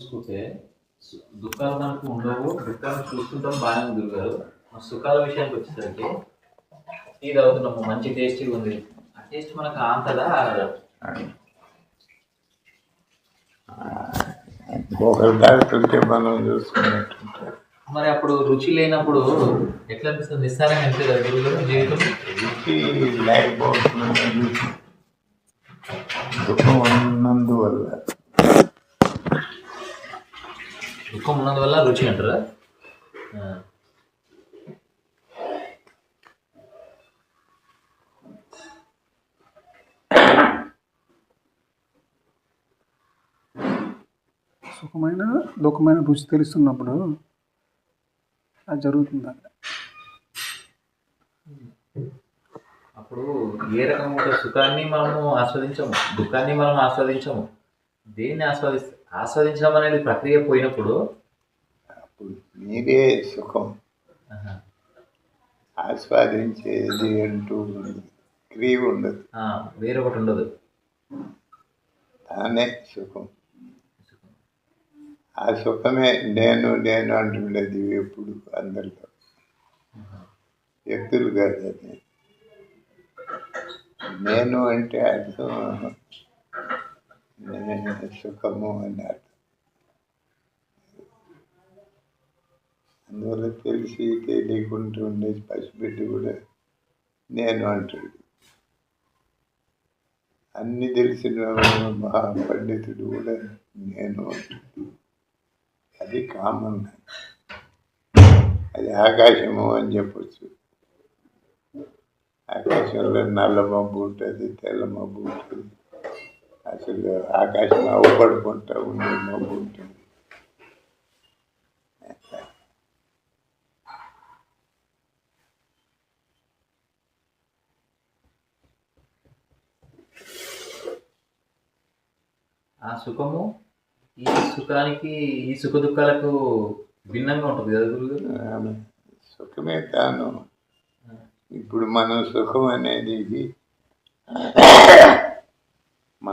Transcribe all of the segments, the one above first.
చూసుకుంటే దుఃఖాలు మనకు ఉండవు దుఃఖాలు చూస్తుంటాం బాగానే ఉంది గారు సుఖాల విషయానికి వచ్చేసరికి టీ తాగుతున్నాము మంచి టేస్టీ ఉంది. ఆ టేస్ట్ మనకు ఆంతదా ఒకరు తాగుతుంటే మనం చూసుకున్నట్టుంటే మరి అప్పుడు రుచి లేనప్పుడు ఎట్లా అనిపిస్తుంది? నిస్సారంగా అనిపిస్తుంది గురువు జీవితం రుచి లేకపోతున్నది దుఃఖం ఉన్నందువల్ల దుఃఖం ఉన్నందువల్ల రుచి అంటారా. సుఖమైన దుఃఖమైన రుచి తెలుస్తున్నప్పుడు అది జరుగుతుంది? అక్కడ అప్పుడు ఏ రకమైన సుఖాన్ని మనము ఆస్వాదించము? దుఃఖాన్ని మనం ఆస్వాదించము? దేన్ని ఆస్వాదిస్త ఆస్వాదించడం అనేది ప్రక్రియ పోయినప్పుడు? అప్పుడు మీరే సుఖం. ఆస్వాదించేది అంటూ. క్రియ ఉండదు. వేరొకటి ఉండదు. తానే సుఖం. ఆ సుఖమే నేను నేను అంటుండేది ఎప్పుడు అందరిలో వ్యక్తులు కాదు అది. నేను అంటే అర్థం సుఖము అని అందువల్ల తెలిసి తెలియకుండా ఉండే పసిబిడ్డ కూడా నేను అంటాడు. అన్ని తెలిసిన మహా పండితుడు కూడా నేను అంటాడు. అది కామన్. అది ఆకాశము అని చెప్పచ్చు. ఆకాశంలో నల్ల మబ్బు ఉంటుంది తెల్ల మబ్బు ఉంటుంది. అసలు ఆకాశం అవ్వబడుకుంటా ఉండే మబ్బు ఉంటుంది ఆ సుఖము ఈ సుఖానికి ఈ సుఖ దుఃఖాలకు భిన్నంగా ఉంటుంది కదా గురుగారు? సుఖమే తాను. ఇప్పుడు మనం సుఖం అనేది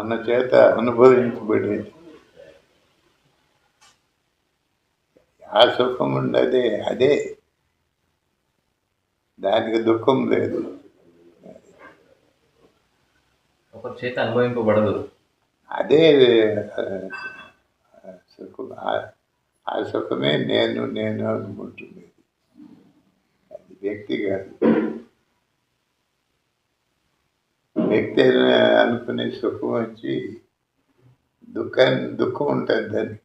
మన చేత అనుభవించబడేది ఆ సుఖం ఉండదే అదే. దానికి దుఃఖం లేదు. ఒక చేత అనుభవింపబడదు. అదే సుఖం ఆ- సుఖమే నేను నేను అనుకుంటున్నది. అది వ్యక్తి కాదు వ్యక్తి అనుకునే సుఖం వచ్చి దుఃఖాన్ని దుఃఖం ఉంటుంది దానికి.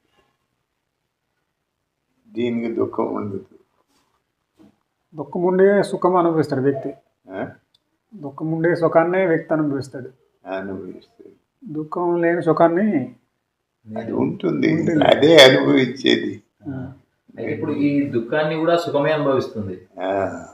దీనికి దుఃఖం ఉండదు. దుఃఖం ఉండే సుఖం అనుభవిస్తాడు వ్యక్తి? దుఃఖం ఉండే సుఖాన్నే వ్యక్తి అనుభవిస్తాడు. అనుభవిస్తుంది దుఃఖం లేని సుఖాన్ని అది ఉంటుంది. అదే అనుభవించేది. ఇప్పుడు ఈ దుఃఖాన్ని కూడా సుఖమే అనుభవిస్తుంది. ఆ,